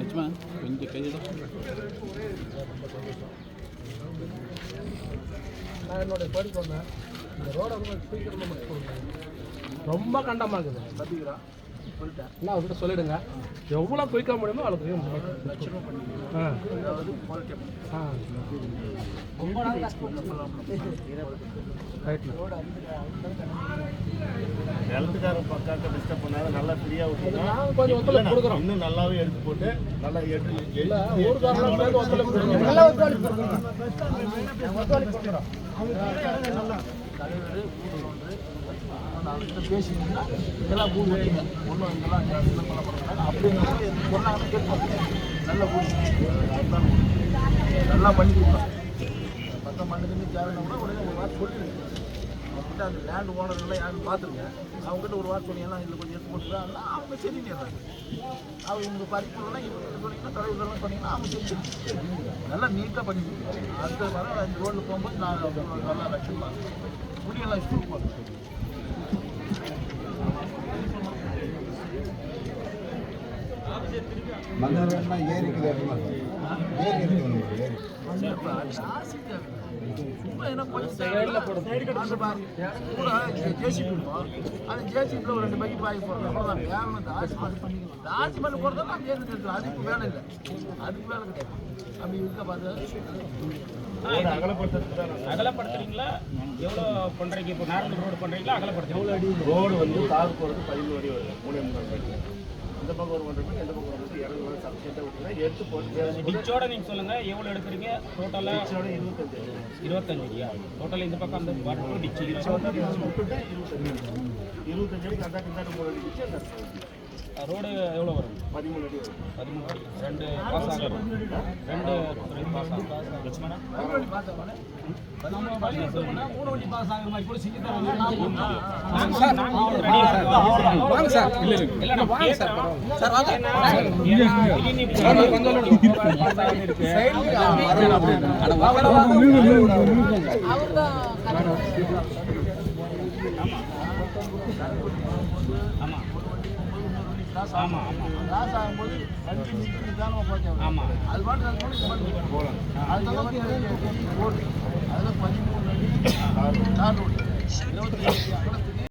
கொஞ்சம் நான் என்னுடைய ஒன்று இந்த ரோடை வந்து சீக்கிரமாக ரொம்ப கண்டமாக இருக்குது கத்திக்கிறா சொல்லிட்டேன் என்ன அவர்கிட்ட சொல்லிடுங்க எவ்வளோ குயிக்காக முடியுமோ அவ்வளோ லட்சமாக பண்ணி ஆ ஆ ரைட்ல நிலத்துக்காரன் பக்காக்க டிஸ்டர்ப் பண்ணாத நல்லா ஃப்ரீயா விட்டுருங்க நாங்கள் கொஞ்சம் ஒத்துழைப்பு கொடுக்குறோம். இன்னும் நல்லாவே எடுத்து போட்டு நல்லா எடுத்து இல்லை ஊருக்காரெல்லாம் சேர்ந்து ஒத்துழைப்பு கொடுக்குறோம். நல்லா ஒத்துழைப்பு கொடுக்குறோம். ஒன்று நாலு பேசினீங்கன்னா இதெல்லாம் வைங்க ஒன்றும் இதெல்லாம் அப்படின்னு சொன்னாங்கன்னா கேட்போம் நல்ல ஊர் நல்லா பண்ணி கொடுக்கலாம் பக்கம் மண்ணுக்கு தேவைன்னா உடனே ஒரு வாரம் சொல்லிடுங்க அவங்ககிட்ட அந்த லேண்ட் ஓனர்லாம் யாரும் பார்த்துருங்க. அவங்ககிட்ட ஒரு வாரம் சொன்னீங்கன்னா இதில் கொஞ்சம் எடுத்து போட்டுருக்காங்கன்னா அவங்க செஞ்சுடுறாங்க அவங்க உங்களுக்கு பறிக்கலாம் இவங்க சொன்னீங்கன்னா தலைவர்கள்லாம் சொன்னீங்கன்னா அவங்க செஞ்சு நல்லா நீட்டாக பண்ணி கொடுக்குறாங்க அடுத்த வர அந்த ரோட்டில் போகும்போது நான் நல்லா லட்சமாக முடியெல்லாம் ஸ்கூல் போகிறேன் மன்னரெல்லாம் ஏரிக்கு ஏரி இருக்கு நம்ம ஏரி சும்மா என்ன கொஞ்சம் சைடில் போடும் அந்த மாதிரி கூட ஜேசிபி இருக்கும் அது ஜேசிபியில் ஒரு ரெண்டு பைக் பாய் போடுறது அவ்வளோதான் வேணும் தாஜ்மஹால் பண்ணிக்கலாம் தாஜ்மஹால் போடுறதா நான் சேர்ந்து எடுத்துக்கலாம் அதுக்கு வேலை இல்லை அதுக்கு வேலை கிடையாது அப்படி இருக்க பார்த்து அகலப்படுத்துறீங்களா? எவ்வளோ பண்ணுறீங்க இப்போ நார்மல் ரோடு பண்ணுறீங்களா அகலப்படுத்துறீங்களா ரோடு வந்து தார் போகிறது பதிமூணு அடி வருது. மூணு மூணு அடி இந்த பக்கம் ஒரு ஒன்றரை மீட்டர் இந்த பக்கம் ஒரு மீட்டர் இரநூறு சப்ஜெக்டாக விட்டுனா எடுத்து போட்டு டிச்சோட நீங்கள் சொல்லுங்கள் எவ்வளோ எடுக்கிறீங்க டோட்டலாக டிச்சோட இருபத்தஞ்சு. இருபத்தஞ்சு அடியா டோட்டல் இந்த பக்கம் அந்த வரட்டும் டிச்சு இருபத்தஞ்சு. இருபத்தஞ்சு அடி கரெக்டாக கிட்ட மூணு அடி டிச்சு அந்த ரோடு எவ்வளோ வரும்? பதிமூணு அடி. வரும் பதிமூணு அடி ரெண்டு பாஸ் ஆகும் ரெண்டு ரெண்டு பாஸ் ஆகும் லட்சுமணா? சார் இல்லை இல்லை வாங்க சார் சார் வாங்க பாஸ் ஆகிருக்கு. ஆமா ஆமா. கிளாஸ் ஆகும்போது வண்டி நிறுத்தி நிதானமாக போச்சு ஆமா. அது பாட்டு அது பாட்டு இது பண்ணி போகலாம். அதுதான் ரோடு அதில் பதிமூணு அடி ரோடு இருபத்தி